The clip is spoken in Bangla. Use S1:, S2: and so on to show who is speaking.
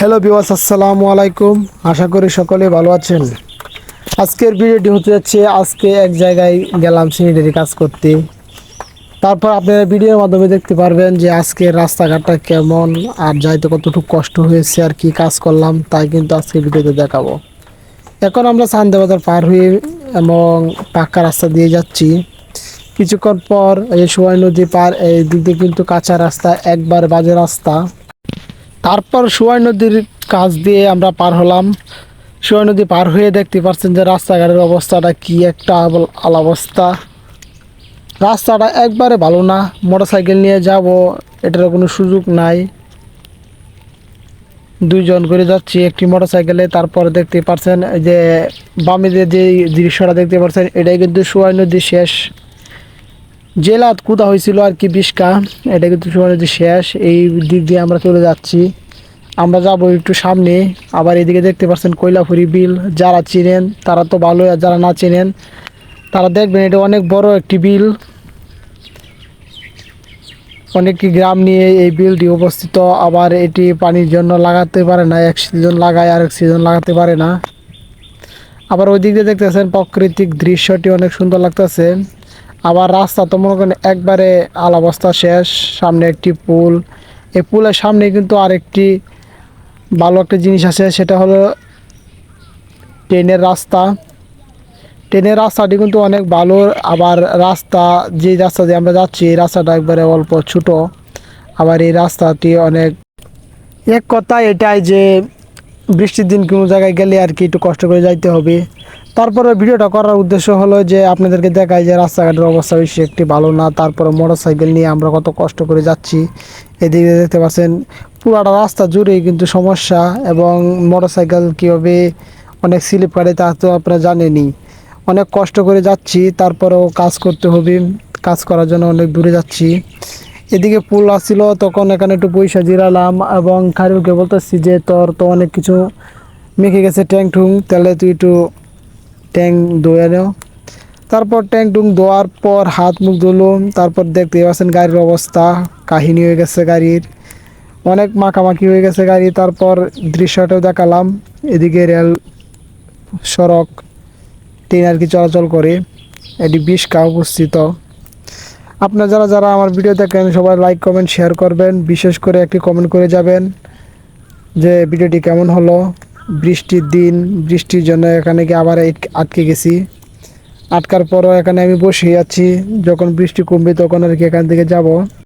S1: হ্যালো বিওয়াস আসসালামু আলাইকুম আশা করি সকলে ভালো আছেন। আজকের ভিডিওটি হতে যাচ্ছে, আজকে এক জায়গায় গেলাম স্যানিটারি কাজ করতে। তারপর আপনারা ভিডিওর মাধ্যমে দেখতে পারবেন যে আজকে রাস্তাঘাটটা কেমন, আর যাইতে কতটুকু কষ্ট হয়েছে, আর কি কাজ করলাম, তাই কিন্তু আজকে ভিডিওতে দেখাবো। এখন আমরা চান্দাবাজার পার হয়ে এবং পাক্কা রাস্তা দিয়ে যাচ্ছি। কিছুক্ষণ পর এই সোয়াই নদী পার, এই দিক দিয়ে কিন্তু কাঁচা রাস্তা, একবার বাজে রাস্তা। তারপর সোয়াই নদীর কাছ দিয়ে আমরা পার হলাম। সোয়াই নদী পার হয়ে দেখতে পাচ্ছেন যে রাস্তাঘাটের অবস্থাটা কি একটা আল অবস্থা। রাস্তাটা একবারে ভালো না, মোটরসাইকেল নিয়ে যাব, এটার কোনো সুযোগ নাই। দুইজন করে যাচ্ছি একটি মোটরসাইকেলে, তারপর দেখতে পাচ্ছেন এই যে বামে যে দৃশ্যটা দেখতে পাচ্ছেন এটাই কিন্তু সোয়াই নদী শেষ। জেলা কুদা হয়েছিল আর কি বিষ্কা এটা কিন্তু শেষ। এই দিক দিয়ে আমরা চলে যাচ্ছি। আমরা যাব একটু সামনে। আবার এদিকে দেখতে পাচ্ছেন কৈলাফুরি বিল। যারা চিনেন, তারা তো ভালো আর যারা না চিনেন, তারা দেখবেন এটা অনেক বড় একটি বিল। অনেকটি গ্রাম নিয়ে এই বিলটি অবস্থিত। আবার এটি পানির জন্য লাগাতে পারে না, এক সিজন লাগায় আর এক সিজন লাগাতে পারে না। আবার ওই দিক দিয়ে দেখতেছেন প্রাকৃতিক দৃশ্যটি অনেক সুন্দর লাগতেছে। আবার রাস্তা তো মনে করেন একবারে আল অবস্থা শেষ, সামনে একটি পুল। এই পুলের সামনে কিন্তু আরেকটি ভালো একটা জিনিস আছে, সেটা হলো ট্রেনের রাস্তা। ট্রেনের রাস্তাটি কিন্তু অনেক ভালো, আবার রাস্তা, যে রাস্তা দিয়ে আমরা যাচ্ছি, এই রাস্তাটা একবারে অল্প ছোট। আবার এই রাস্তাটি অনেক, এক কথা এটাই যে বৃষ্টির দিন কোনো জায়গায় গেলে আর কি একটু কষ্ট করে যাইতে হবে। তারপরে ভিডিওটা করার উদ্দেশ্য হলো যে আপনাদেরকে দেখায় যে রাস্তাঘাটের অবস্থা বেশি একটি ভালো না। তারপরে মোটর সাইকেল নিয়ে আমরা কত কষ্ট করে যাচ্ছি। এদিকে দেখতে পাচ্ছেন, পুরাটা রাস্তা জুড়েই কিন্তু সমস্যা এবং মোটর সাইকেল কীভাবে অনেক স্লিপ কাটে তা তো আপনারা জানেনই। অনেক কষ্ট করে যাচ্ছি, তারপরেও কাজ করতে হবে, কাজ করার জন্য অনেক দূরে যাচ্ছি। এদিকে পুল আসছিল, তখন এখানে একটু পয়সা জিরালাম এবং খারুকে বলতেছি যে তোর তো অনেক কিছু মেখে গেছে ট্যাং টুং তাহলে তুই একটু ট্যাং ধুয়ে নেও। তারপর ট্যাং টুং ধোয়ার পর হাত মুখ ধুলুম, তারপর দেখতে পাচ্ছেন গাড়ির অবস্থা, কাহিনী হয়ে গেছে গাড়ির। অনেক মাখামাখি হয়ে গেছে গাড়ি, তারপর দৃশ্যটাও দেখালাম। এদিকে রেল, সড়ক, ট্রেন আর কি চলাচল করে। এটি বিশকা অবস্থিত। আপনারা যারা যারা আমার ভিডিও দেখেন, সবাই লাইক কমেন্ট শেয়ার করবেন। বিশেষ করে একটি কমেন্ট করে যাবেন যে ভিডিওটি কেমন হলো। বৃষ্টির দিন, বৃষ্টির জন্য এখানে গিয়ে আবার আটকে- গেছি। আটকার পরও এখানে আমি বসে আছি, যখন বৃষ্টি কমবে তখন আর কি এখান থেকে যাব।